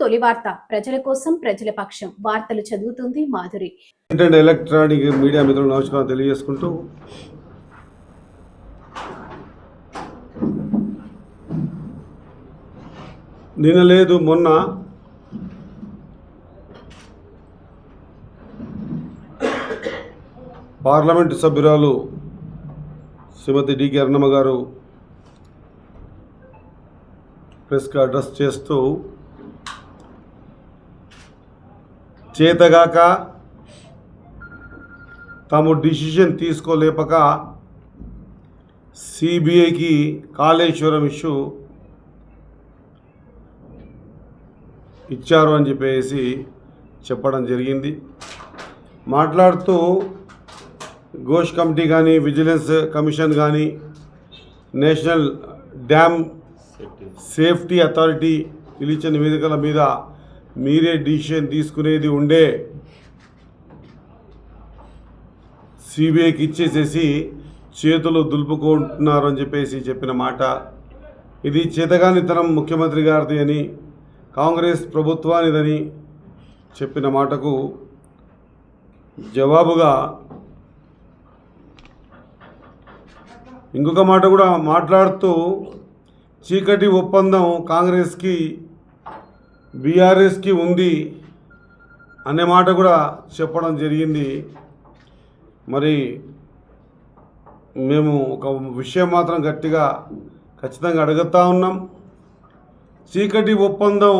తొలి వార్త. ప్రజల కోసం ప్రజల పక్షం. వార్తలు చదువుతుంది మాధురి. ఎలక్ట్రానిక్ మీడియా మిత్రులు నమస్కారం తెలియజేసుకుంటూ. నిన్న లేదు మొన్న. పార్లమెంటు సభ్యురాలు శ్రీమతి డికే అరుణమ్మ గారు ప్రెస్కి అడ్రస్ చేస్తూ చేతగాక తాము డిసిషన్ తీసుకోలేపక సిబిఐకి కాళేశ్వరం ఇష్యూ ఇచ్చారు అని చెప్పేసి చెప్పడం జరిగింది. మాట్లాడుతూ ఘోష్ కమిటీ కానీ విజిలెన్స్ కమిషన్ కానీ నేషనల్ డ్యామ్ సేఫ్టీ అథారిటీ పిలిచిన నివేదికల మీద మీరే డిసిషన్ తీసుకునేది ఉండే సిబిఐకి ఇచ్చేసేసి చేతులు దులుపుకుంటున్నారు అని చెప్పేసి చెప్పిన మాట. ఇది చేతగానితనం ముఖ్యమంత్రి గారిది అని కాంగ్రెస్ ప్రభుత్వానిదని చెప్పిన మాటకు జవాబుగా ఇంకొక మాట కూడా మాట్లాడుతూ చీకటి ఒప్పందం కాంగ్రెస్కి బీఆర్ఎస్కి ఉంది అనే మాట కూడా చెప్పడం జరిగింది. మరి మేము ఒక విషయం మాత్రం గట్టిగా ఖచ్చితంగా అడుగుతా ఉన్నాం. చీకటి ఒప్పందం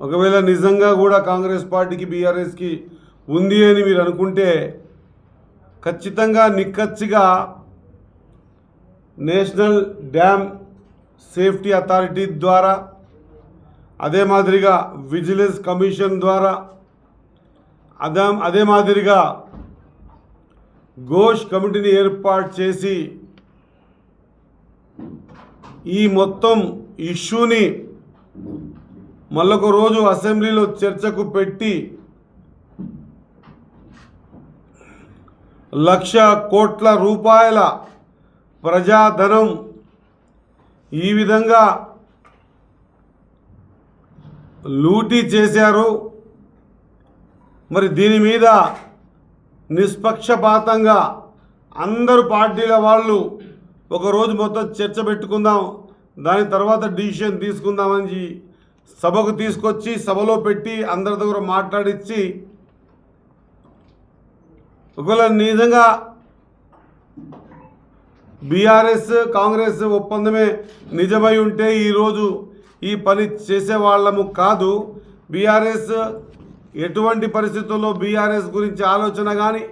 ఒకవేళ నిజంగా కూడా కాంగ్రెస్ పార్టీకి బీఆర్ఎస్కి ఉంది అని మీరు అనుకుంటే ఖచ్చితంగా నిక్కచ్చిగా నేషనల్ డ్యామ్ సేఫ్టీ అథారిటీ ద్వారా అదే మాదిరిగా విజిలెన్స్ కమిషన్ ద్వారా అదే అదే మాదిరిగా ఘోష్ కమిటీని ఏర్పాటు చేసి ఈ మొత్తం ఇష్యూని మళ్ళొక రోజు అసెంబ్లీలో చర్చకు పెట్టి లక్ష కోట్ల రూపాయల ప్రజాధనం ఈ విధంగా లూటీ చేశారు. మరి దీని మీద నిష్పక్షపాతంగా అందరు పార్టీల వాళ్ళు ఒకరోజు మొత్తం చర్చ పెట్టుకుందాం దాని తర్వాత డిసిషన్ తీసుకుందామని సభకు తీసుకొచ్చి సభలో పెట్టి అందరి దగ్గర మాట్లాడించి ఒకవేళ నిజంగా బీఆర్ఎస్ కాంగ్రెస్ ఒప్పందమే నిజమై ఉంటే ఈరోజు ఈ పని చేసేవాళ్ళము కాదు. బీఆర్ఎస్ ఎటువంటి పరిస్థితుల్లో బీఆర్ఎస్ గురించి ఆలోచన కానీ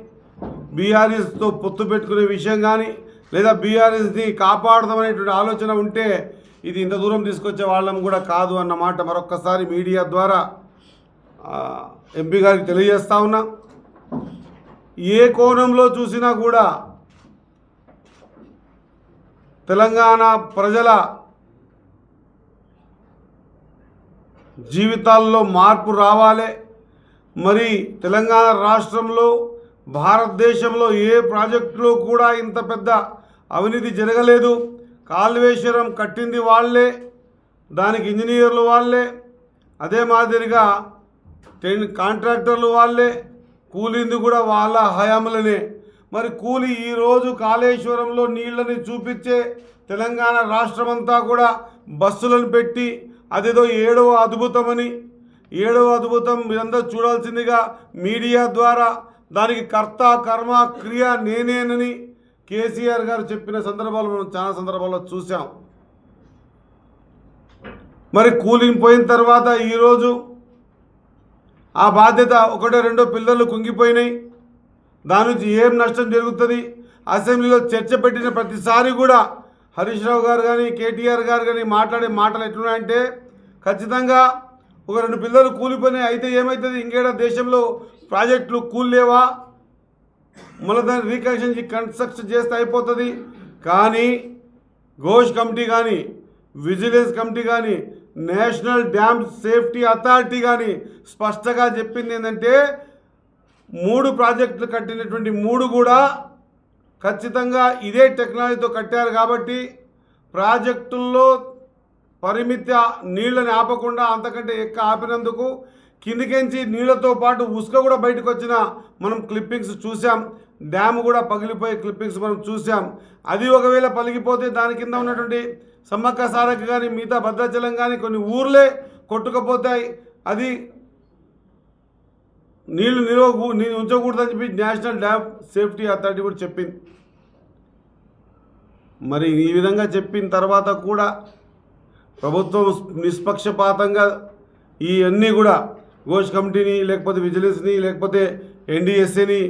బీఆర్ఎస్తో పొత్తు పెట్టుకునే విషయం కానీ లేదా బీఆర్ఎస్ని కాపాడదామనేటువంటి ఆలోచన ఉంటే ఇది ఇంత దూరం తీసుకొచ్చే వాళ్ళం కూడా కాదు అన్నమాట మరొక్కసారి మీడియా ద్వారా ఎంపీ గారికి తెలియజేస్తా ఉన్నా. ఏ కోణంలో చూసినా కూడా తెలంగాణ ప్రజల జీవితాల్లో మార్పు రావాలి. మరి తెలంగాణ రాష్ట్రంలో భారతదేశంలో ఏ ప్రాజెక్టులో కూడా ఇంత పెద్ద అవినీతి జరగలేదు. కాల్వేశ్వరం కట్టింది వాళ్ళే దానికి ఇంజనీర్లు వాళ్ళే అదే మాదిరిగా టెన్ కాంట్రాక్టర్లు వాళ్ళే కూలింది కూడా వాళ్ళ హయాములనే మరి కూలి ఈరోజు కాళేశ్వరంలో నీళ్ళని చూపించే తెలంగాణ రాష్ట్రమంతా కూడా బస్సులను పెట్టి అదేదో ఏడవ అద్భుతమని ఏడవ అద్భుతం మీరందరూ చూడాల్సిందిగా మీడియా ద్వారా దానికి కర్త కర్మ క్రియ నేనేనని కేసీఆర్ గారు చెప్పిన సందర్భాలు మనం చాలా సందర్భాల్లో చూసాం మరి కూలింగ్ పోయిన తర్వాత ఈరోజు ఆ బాధ్యత ఒకటో రెండో పిల్లలు కుంగిపోయినాయి. దాని నుంచి ఏం నష్టం జరుగుతుంది? అసెంబ్లీలో చర్చ పెట్టిన ప్రతిసారి కూడా హరీష్ రావు గారు కానీ కేటీఆర్ గారు కానీ మాట్లాడే మాటలు ఎట్లున్నాయంటే ఖచ్చితంగా ఒక రెండు పిల్లలు కూలిపోయినాయి అయితే ఏమవుతుంది ఇంకేడా దేశంలో ప్రాజెక్టులు కూల్లేవా మళ్ళీ దాన్ని రీకన్స్ట్రక్షన్ కన్స్ట్రక్షన్ చేస్తే అయిపోతుంది. కానీ ఘోష్ కమిటీ కానీ విజిలెన్స్ కమిటీ కానీ నేషనల్ డ్యామ్ సేఫ్టీ అథారిటీ కానీ స్పష్టంగా చెప్పింది ఏంటంటే మూడు ప్రాజెక్టులు కట్టినటువంటి మూడు కూడా ఖచ్చితంగా ఇదే టెక్నాలజీతో కట్టారు కాబట్టి ప్రాజెక్టుల్లో పరిమిత నీళ్ళని ఆపకుండా అంతకంటే ఎక్క ఆపినందుకు కిందికెంచి నీళ్ళతో పాటు ఉసుక కూడా బయటకు వచ్చిన మనం క్లిప్పింగ్స్ చూసాం డ్యామ్ కూడా పగిలిపోయే క్లిప్పింగ్స్ మనం చూసాం అది ఒకవేళ పలిగిపోతే దాని కింద ఉన్నటువంటి సమ్మక్క సారక్క కానీ మిగతా భద్రాచలం కానీ కొన్ని ఊర్లే కొట్టుకపోతాయి. అది నీళ్ళు నిల్వ నీళ్ళు ఉంచకూడదని చెప్పి నేషనల్ డ్యామ్ సేఫ్టీ అథారిటీ కూడా చెప్పింది. మరి ఈ విధంగా చెప్పిన తర్వాత కూడా ప్రభుత్వం నిష్పక్షపాతంగా ఈ అన్నీ కూడా ఘోష్ కమిటీని లేకపోతే విజిలెన్స్ని లేకపోతే ఎన్డీఎస్ఏని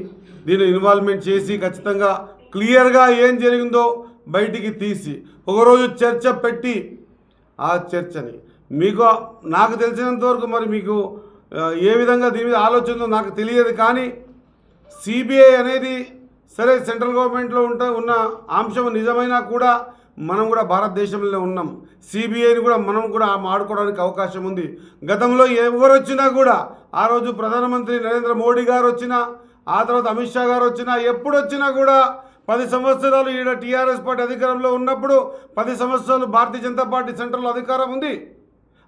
దీన్ని ఇన్వాల్వ్మెంట్ చేసి ఖచ్చితంగా క్లియర్గా ఏం జరిగిందో బయటికి తీసి ఒకరోజు చర్చ పెట్టి ఆ చర్చని. మీకు నాకు తెలిసినంతవరకు మరి మీకు ఏ విధంగా దీని మీద ఆలోచన నాకు తెలియదు కానీ సిబిఐ అనేది సరే సెంట్రల్ గవర్నమెంట్లో ఉంట ఉన్న అంశం నిజమైనా కూడా మనం కూడా భారతదేశంలో ఉన్నాం. సిబిఐని కూడా మనం కూడా ఆడుకోవడానికి అవకాశం ఉంది. గతంలో ఎవరు వచ్చినా కూడా ఆ రోజు ప్రధానమంత్రి నరేంద్ర మోడీ గారు వచ్చినా ఆ తర్వాత అమిత్ షా గారు వచ్చినా ఎప్పుడు వచ్చినా కూడా పది సంవత్సరాలు ఈడ టీఆర్ఎస్ పార్టీ అధికారంలో ఉన్నప్పుడు పది సంవత్సరాలు భారతీయ జనతా పార్టీ సెంట్రల్ అధికారం ఉంది.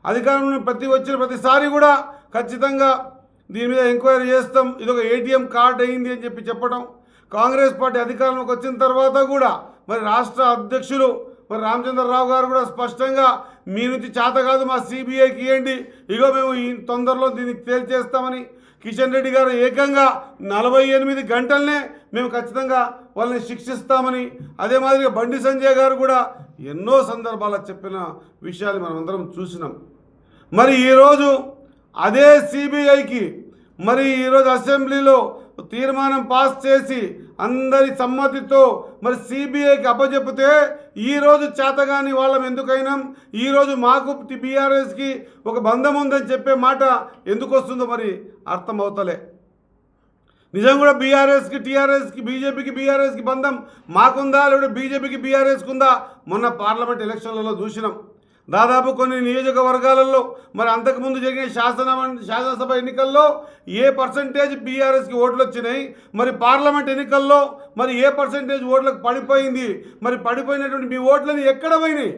అధికారంలో ప్రతి వచ్చిన ప్రతిసారి కూడా ఖచ్చితంగా దీని మీద ఎంక్వైరీ చేస్తాం. ఇది ఒక ఏటీఎం కార్డ్ అయింది అని చెప్పి చెప్పడం. కాంగ్రెస్ పార్టీ అధికారంలోకి వచ్చిన తర్వాత కూడా మరి రాష్ట్ర అధ్యక్షులు మరి రామచంద్రరావు గారు కూడా స్పష్టంగా మీ నుంచి చేత కాదు మా సిబిఐకి ఇవ్వండి ఇగో మేము ఈ తొందరలో దీన్ని తేల్చేస్తామని కిషన్ రెడ్డి గారు ఏకంగా నలభై ఎనిమిది గంటలనే మేము ఖచ్చితంగా వాళ్ళని శిక్షిస్తామని అదే మాదిరిగా బండి సంజయ్ గారు కూడా ఎన్నో సందర్భాల్లో చెప్పిన విషయాలు మనం అందరం చూసినాం. మరి ఈరోజు అదే సిబిఐకి మరి ఈరోజు అసెంబ్లీలో తీర్మానం పాస్ చేసి అందరి సమ్మతితో మరి సిబిఐకి అప్పచెప్పితే ఈరోజు చేతగాని వాళ్ళం ఎందుకైనా? ఈరోజు మాకు బీఆర్ఎస్కి ఒక బంధం ఉందని చెప్పే మాట ఎందుకు వస్తుందో మరి అర్థమవుతలే నిజం కూడా బీఆర్ఎస్కి టీఆర్ఎస్కి బీజేపీకి బీఆర్ఎస్కి బంధం మాకుందా? లేదా బీజేపీకి బీఆర్ఎస్కి ఉందా? మొన్న పార్లమెంట్ ఎలక్షన్లలో చూసినాం. దాదాపు కొన్ని నియోజకవర్గాలలో మరి అంతకుముందు జరిగిన శాసన శాసనసభ ఎన్నికల్లో ఏ పర్సంటేజ్ బీఆర్ఎస్కి ఓట్లు వచ్చినాయి మరి పార్లమెంట్ ఎన్నికల్లో మరి ఏ పర్సంటేజ్ ఓట్లకు పడిపోయింది మరి పడిపోయినటువంటి మీ ఓట్లని ఎక్కడ పోయినాయి?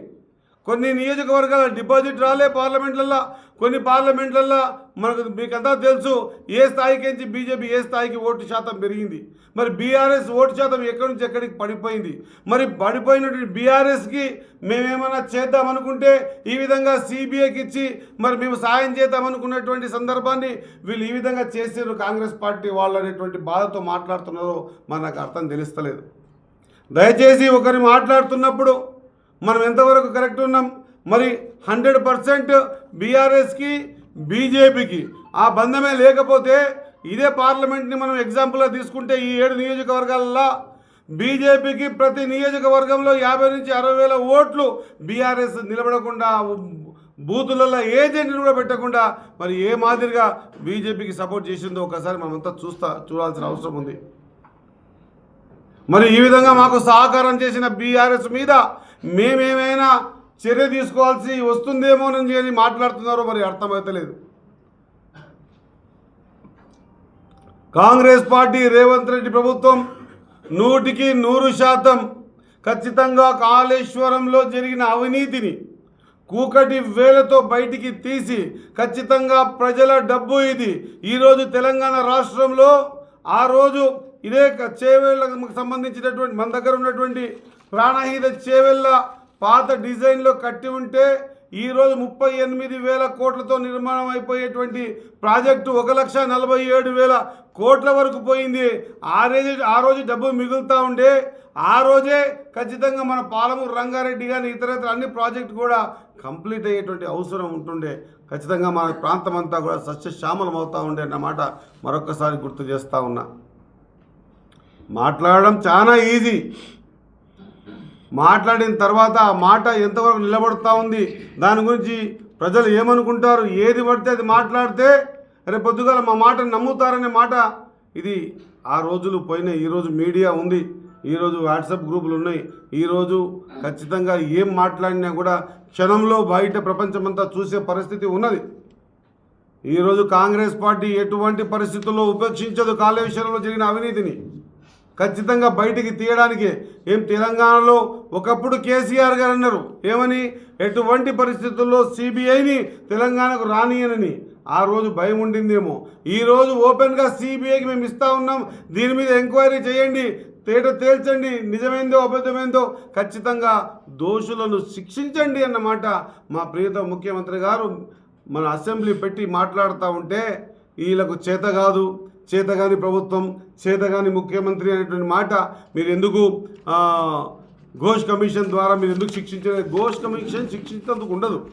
కొన్ని నియోజకవర్గాల డిపాజిట్ రాలే పార్లమెంట్లల్లో కొన్ని పార్లమెంట్లల్లో మనకు మీకంతా తెలుసు ఏ స్థాయికి నుంచి బీజేపీ ఏ స్థాయికి ఓటు శాతం పెరిగింది. మరి బీఆర్ఎస్ ఓటు శాతం ఎక్కడి నుంచి ఎక్కడికి పడిపోయింది? మరి పడిపోయినటువంటి బీఆర్ఎస్కి మేమేమైనా చేద్దామనుకుంటే ఈ విధంగా సిబిఐకి ఇచ్చి మరి మేము సాయం చేద్దామనుకున్నటువంటి సందర్భాన్ని వీళ్ళు ఈ విధంగా చేసారు కాంగ్రెస్ పార్టీ వాళ్ళు అనేటువంటి బాధతో మాట్లాడుతున్నారో మరి నాకు అర్థం తెలుస్తలేదు. దయచేసి ఒకరి మాట్లాడుతున్నప్పుడు మనం ఎంతవరకు కరెక్ట్ ఉన్నాం? మరి హండ్రెడ్ పర్సెంట్ బీఆర్ఎస్కి బీజేపీకి. ఆ బంధమే లేకపోతే ఇదే పార్లమెంట్ని మనం ఎగ్జాంపుల్గా తీసుకుంటే ఈ ఏడు నియోజకవర్గాలలో బీజేపీకి ప్రతి నియోజకవర్గంలో యాభై నుంచి అరవై వేల ఓట్లు బీఆర్ఎస్ నిలబడకుండా బూతులలో ఏజెంట్ని కూడా పెట్టకుండా మరి ఏ మాదిరిగా బీజేపీకి సపోర్ట్ చేసిందో ఒకసారి మనమంతా చూస్తా చూడాల్సిన అవసరం ఉంది. మరి ఈ విధంగా మాకు సహకారం చేసిన బీఆర్ఎస్ మీద మేమేమైనా చర్య తీసుకోవాల్సి వస్తుందేమోనని అని మాట్లాడుతున్నారో మరి అర్థమవుతలేదు కాంగ్రెస్ పార్టీ రేవంత్ రెడ్డి ప్రభుత్వం నూటికి నూరు శాతం ఖచ్చితంగా కాళేశ్వరంలో జరిగిన అవినీతిని కూకటి వేలతో బయటికి తీసి ఖచ్చితంగా ప్రజల డబ్బు ఇది. ఈరోజు తెలంగాణ రాష్ట్రంలో ఆ రోజు ఇదే క- చేవేళ్ళకు సంబంధించినటువంటి మన దగ్గర ఉన్నటువంటి ప్రాణహిత చేవెళ్ళ పాత డిజైన్లో కట్టి ఉంటే ఈరోజు ముప్పై ఎనిమిది వేల కోట్లతో నిర్మాణం అయిపోయేటువంటి ప్రాజెక్టు ఒక లక్ష నలభై ఏడు వేల కోట్ల వరకు పోయింది. ఆ రోజు ఆ రోజు డబ్బు మిగులుతూ ఉండే. ఆ రోజే ఖచ్చితంగా మన పాలమూరు రంగారెడ్డి కానీ ఇతరత్ర అన్ని ప్రాజెక్టు కూడా కంప్లీట్ అయ్యేటువంటి అవసరం ఉంటుండే. ఖచ్చితంగా మన ప్రాంతం అంతా కూడా సస్యశ్యామలం అవుతూ ఉండే అన్నమాట మరొకసారి గుర్తు చేస్తూ ఉన్నా. మాట్లాడడం చాలా ఈజీ. మాట్లాడిన తర్వాత ఆ మాట ఎంతవరకు నిలబడుతూ ఉంది? దాని గురించి ప్రజలు ఏమనుకుంటారు? ఏది పడితే అది మాట్లాడితే రేపు పొద్దుగాల మా మాట నమ్ముతారనే మాట. ఇది ఆ రోజులు పోయిన ఈరోజు మీడియా ఉంది ఈరోజు వాట్సాప్ గ్రూపులు ఉన్నాయి. ఈరోజు ఖచ్చితంగా ఏం మాట్లాడినా కూడా క్షణంలో బయట ప్రపంచమంతా చూసే పరిస్థితి ఉన్నది. ఈరోజు కాంగ్రెస్ పార్టీ ఎటువంటి పరిస్థితుల్లో ఉపేక్షించదు కాళేశ్వరంలో జరిగిన అవినీతిని? ఖచ్చితంగా బయటికి తీయడానికి ఏం తెలంగాణలో ఒకప్పుడు కేసీఆర్ గారు అన్నారు ఏమని? ఎటువంటి పరిస్థితుల్లో సిబిఐని తెలంగాణకు రానియనని? ఆ రోజు భయం ఉండిందేమో. ఈరోజు ఓపెన్గా సిబిఐకి మేము ఇస్తా ఉన్నాం. దీని మీద ఎంక్వైరీ చేయండి. తేట తేల్చండి. నిజమైందో అబద్ధమైందో ఖచ్చితంగా దోషులను శిక్షించండి అన్నమాట మా ప్రియత ముఖ్యమంత్రి గారు మన అసెంబ్లీ పెట్టి మాట్లాడుతూ ఉంటే వీళ్ళకు చేత కాదు. చేతగాని ప్రభుత్వం చేతగాని ముఖ్యమంత్రి అనేటువంటి మాట మీరు ఎందుకు ఘోష్ కమిషన్ ద్వారా మీరు ఎందుకు శిక్షించలేదు? ఘోష్ కమిషన్ శిక్షించేందుకు ఉండదు.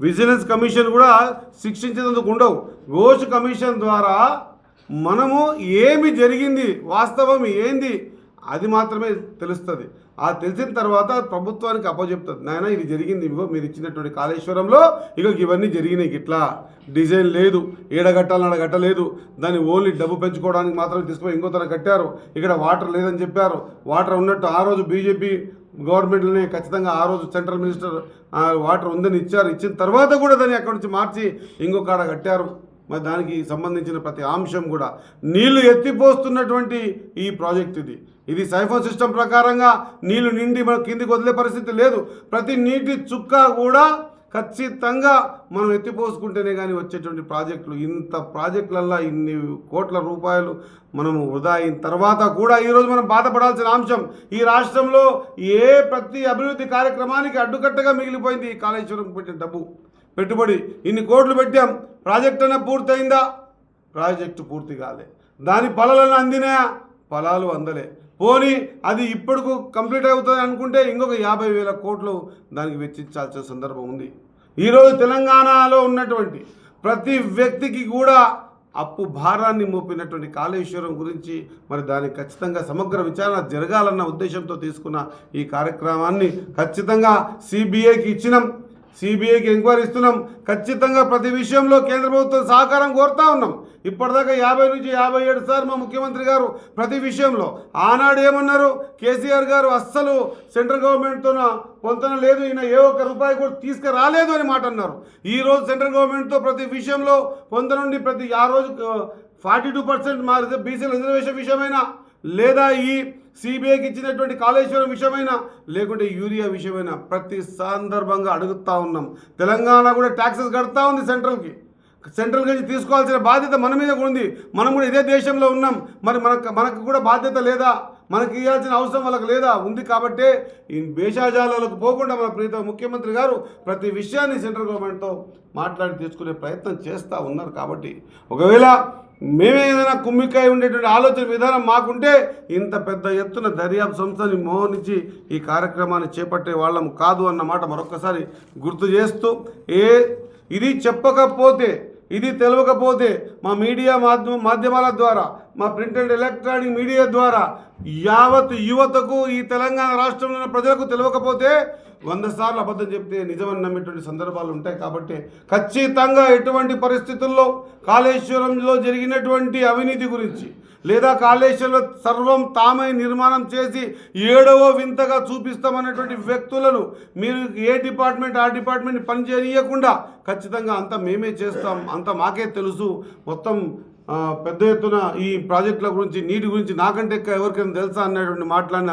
విజిలెన్స్ కమిషన్ కూడా శిక్షించినందుకు ఉండవు. ఘోష్ కమిషన్ ద్వారా మనము ఏమి జరిగింది? వాస్తవం ఏంది? అది మాత్రమే తెలుస్తుంది. ఆ తెలిసిన తర్వాత ప్రభుత్వానికి అప్పచెప్తుంది నాయన ఇది జరిగింది. ఇదిగో మీరు ఇచ్చినటువంటి కాళేశ్వరంలో ఇగో ఇవన్నీ జరిగినాయి ఇట్లా డిజైన్ లేదు. ఏడగట్టాలని అడగట్టలేదు దాన్ని ఓన్లీ డబ్బు పెంచుకోవడానికి మాత్రం తీసుకుపోయి ఇంకో తన కట్టారు. ఇక్కడ వాటర్ లేదని చెప్పారు. వాటర్ ఉన్నట్టు ఆ రోజు బీజేపీ గవర్నమెంట్లోనే ఖచ్చితంగా ఆ రోజు సెంట్రల్ మినిస్టర్ వాటర్ ఉందని ఇచ్చారు. ఇచ్చిన తర్వాత కూడా దాన్ని అక్కడి నుంచి మార్చి ఇంకొక ఆడ కట్టారు. మరి దానికి సంబంధించిన ప్రతి అంశం కూడా నీళ్ళు ఎత్తిపోస్తున్నటువంటి ఈ ప్రాజెక్ట్ ఇది. ఇది సైఫో సిస్టమ్ ప్రకారంగా నీళ్ళు నిండి మన కిందికి వదిలే పరిస్థితి లేదు. ప్రతి నీటి చుక్క కూడా ఖచ్చితంగా మనం ఎత్తిపోసుకుంటేనే కానీ వచ్చేటువంటి ప్రాజెక్టులు. ఇంత ప్రాజెక్టులల్లో ఇన్ని కోట్ల రూపాయలు మనము వృధా అయిన తర్వాత కూడా ఈరోజు మనం బాధపడాల్సిన అంశం ఈ రాష్ట్రంలో ఏ ప్రతి అభివృద్ధి కార్యక్రమానికి అడ్డుకట్టగా మిగిలిపోయింది ఈ కాళేశ్వరం పెట్టిన డబ్బు. పెట్టుబడి. ఇన్ని కోట్లు పెట్టాం. ప్రాజెక్ట్ అయినా పూర్తయిందా? ప్రాజెక్టు పూర్తి కాలే. దాని ఫలాలను అందినాయా? ఫలాలు అందలే. పోనీ అది ఇప్పటికు కంప్లీట్ అవుతుంది అనుకుంటే ఇంకొక యాభై వేల కోట్లు దానికి వెచ్చించాల్సిన సందర్భం ఉంది. ఈరోజు తెలంగాణలో ఉన్నటువంటి ప్రతి వ్యక్తికి కూడా అప్పు భారాన్ని మోపినటువంటి కాళేశ్వరం గురించి మరి దానికి ఖచ్చితంగా సమగ్ర విచారణ జరగాలన్న ఉద్దేశంతో తీసుకున్న ఈ కార్యక్రమాన్ని ఖచ్చితంగా సిబిఐకి ఇచ్చినాం. సిబిఐకి ఎంక్వైరీ ఇస్తున్నాం. ఖచ్చితంగా ప్రతి విషయంలో కేంద్ర ప్రభుత్వం సహకారం కోరుతా ఉన్నాం. ఇప్పటిదాకా యాభై నుంచి యాభై ఏడు సార్లు మా ముఖ్యమంత్రి గారు ప్రతి విషయంలో ఆనాడు ఏమన్నారు? కేసీఆర్ గారు అస్సలు సెంట్రల్ గవర్నమెంట్తో పొంతన లేదు. ఈయన ఏ ఒక్క రూపాయి కూడా తీసుకురాలేదు అని మాట అన్నారు. ఈరోజు సెంట్రల్ గవర్నమెంట్తో ప్రతి విషయంలో పొంతన నుండి ప్రతి ఆ రోజు ఫార్టీ టూ పర్సెంట్ మా బీసీ రిజర్వేషన్ విషయమైనా లేదా ఈ సిబిఐకి ఇచ్చినటువంటి కాళేశ్వరం విషయమైనా లేకుంటే యూరియా విషయమైనా ప్రతి సందర్భంగా అడుగుతా ఉన్నాం. తెలంగాణ కూడా ట్యాక్సెస్ కడతా ఉంది సెంట్రల్కి. సెంట్రల్ నుంచి తీసుకోవాల్సిన బాధ్యత మన మీద కూడా ఉంది. మనం కూడా ఇదే దేశంలో ఉన్నాం. మరి మనకు మనకు కూడా బాధ్యత లేదా? మనకి ఇవ్వాల్సిన అవసరం వాళ్ళకి లేదా? ఉంది కాబట్టే ఈ భేషాజాలకు పోకుండా మన ప్రీత ముఖ్యమంత్రి గారు ప్రతి విషయాన్ని సెంట్రల్ గవర్నమెంట్తో మాట్లాడి తీసుకునే ప్రయత్నం చేస్తూ ఉన్నారు కాబట్టి. ఒకవేళ మేమే ఏదైనా కుమ్మికాయ ఉండేటువంటి ఆలోచన విధానం మాకుంటే ఇంత పెద్ద ఎత్తున దర్యాప్తు సంస్థని మోహనించి ఈ కార్యక్రమాన్ని చేపట్టే వాళ్ళం కాదు అన్నమాట మరొకసారి గుర్తు చేస్తూ ఏ ఇది చెప్పకపోతే ఇది తెలియకపోతే మా మీడియా మాధ్యమ మాధ్యమాల ద్వారా మా ప్రింట్ అండ్ ఎలక్ట్రానిక్ మీడియా ద్వారా యావత్ యువతకు ఈ తెలంగాణ రాష్ట్రంలో ఉన్న ప్రజలకు తెలియకపోతే వంద సార్లు అబద్ధం చెప్తే నిజమని నమ్మేటువంటి సందర్భాలు ఉంటాయి కాబట్టి ఖచ్చితంగా ఎటువంటి పరిస్థితుల్లో కాళేశ్వరంలో జరిగినటువంటి అవినీతి గురించి లేదా కాళేశ్వరంలో సర్వం తామై నిర్మాణం చేసి ఏడవ వింతగా చూపిస్తామనేటువంటి వ్యక్తులను మీరు ఏ డిపార్ట్మెంట్ ఆ డిపార్ట్మెంట్ పనిచేయకుండా ఖచ్చితంగా అంతా మేమే చేస్తాం అంతా మాకే తెలుసు. మొత్తం పెద్ద ఎత్తున ఈ ప్రాజెక్టుల గురించి నీటి గురించి నాకంటే ఎవరికైనా తెలుసా అన్నటువంటి మాట్లాడిన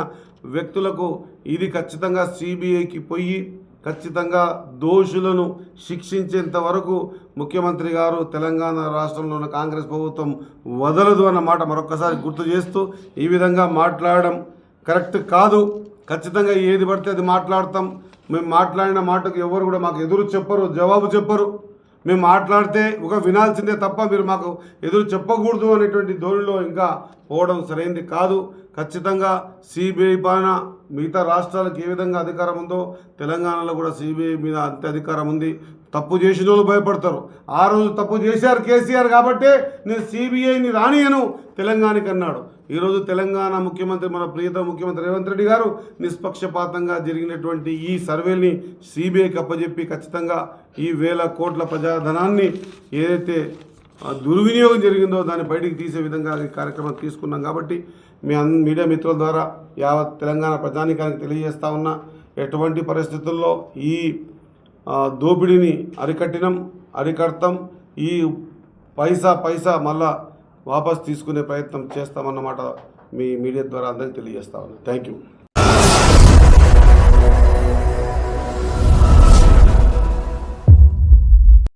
వ్యక్తులకు ఇది ఖచ్చితంగా సిబిఐకి పోయి ఖచ్చితంగా దోషులను శిక్షించేంత వరకు ముఖ్యమంత్రి గారు తెలంగాణ రాష్ట్రంలో ఉన్న కాంగ్రెస్ ప్రభుత్వం వదలదు అన్న మాట మరొకసారి గుర్తు చేస్తూ ఈ విధంగా మాట్లాడడం కరెక్ట్ కాదు. ఖచ్చితంగా ఏది పడితే అది మాట్లాడతాం. మేము మాట్లాడిన మాటకు ఎవరు కూడా మాకు ఎదురు చెప్పరు జవాబు చెప్పరు. మేము మాట్లాడితే ఒక వినాల్సిందే తప్ప మీరు మాకు ఎదురు చెప్పకూడదు అనేటువంటి ధోరణిలో ఇంకా పోవడం సరైంది కాదు. ఖచ్చితంగా సిబిఐ పైన మిగతా రాష్ట్రాలకు ఏ విధంగా అధికారం ఉందో తెలంగాణలో కూడా సిబిఐ మీద అంతే అధికారం ఉంది. తప్పు చేసిన వాళ్ళు భయపడతారు. ఆ రోజు తప్పు చేశారు కేసీఆర్ కాబట్టే నేను సిబిఐని రానియను తెలంగాణకి అన్నాడు. ఈరోజు తెలంగాణ ముఖ్యమంత్రి మన ప్రియత ముఖ్యమంత్రి రేవంత్ రెడ్డి గారు నిష్పక్షపాతంగా జరిగినటువంటి ఈ సర్వేని సిబిఐకి అప్పజెప్పి ఖచ్చితంగా ఈ వేల కోట్ల ప్రజాధనాన్ని ఏదైతే దుర్వినియోగం జరిగిందో దాన్ని బయటికి తీసే విధంగా ఈ కార్యక్రమం తీసుకున్నాం కాబట్టి మీ మీడియా మిత్రుల ద్వారా యావత్ తెలంగాణ ప్రజానికానికి తెలియజేస్తా ఉన్నా ఎటువంటి పరిస్థితుల్లో ఈ దోపిడీని అరికట్టినం అరికడతాం ఈ పైసా పైసా మళ్ళా వాపస్ తీసుకునే ప్రయత్నం చేస్తామన్నమాట మీ మీడియా ద్వారా అందరికీ తెలియజేస్తా ఉన్నాను థ్యాంక్ యూ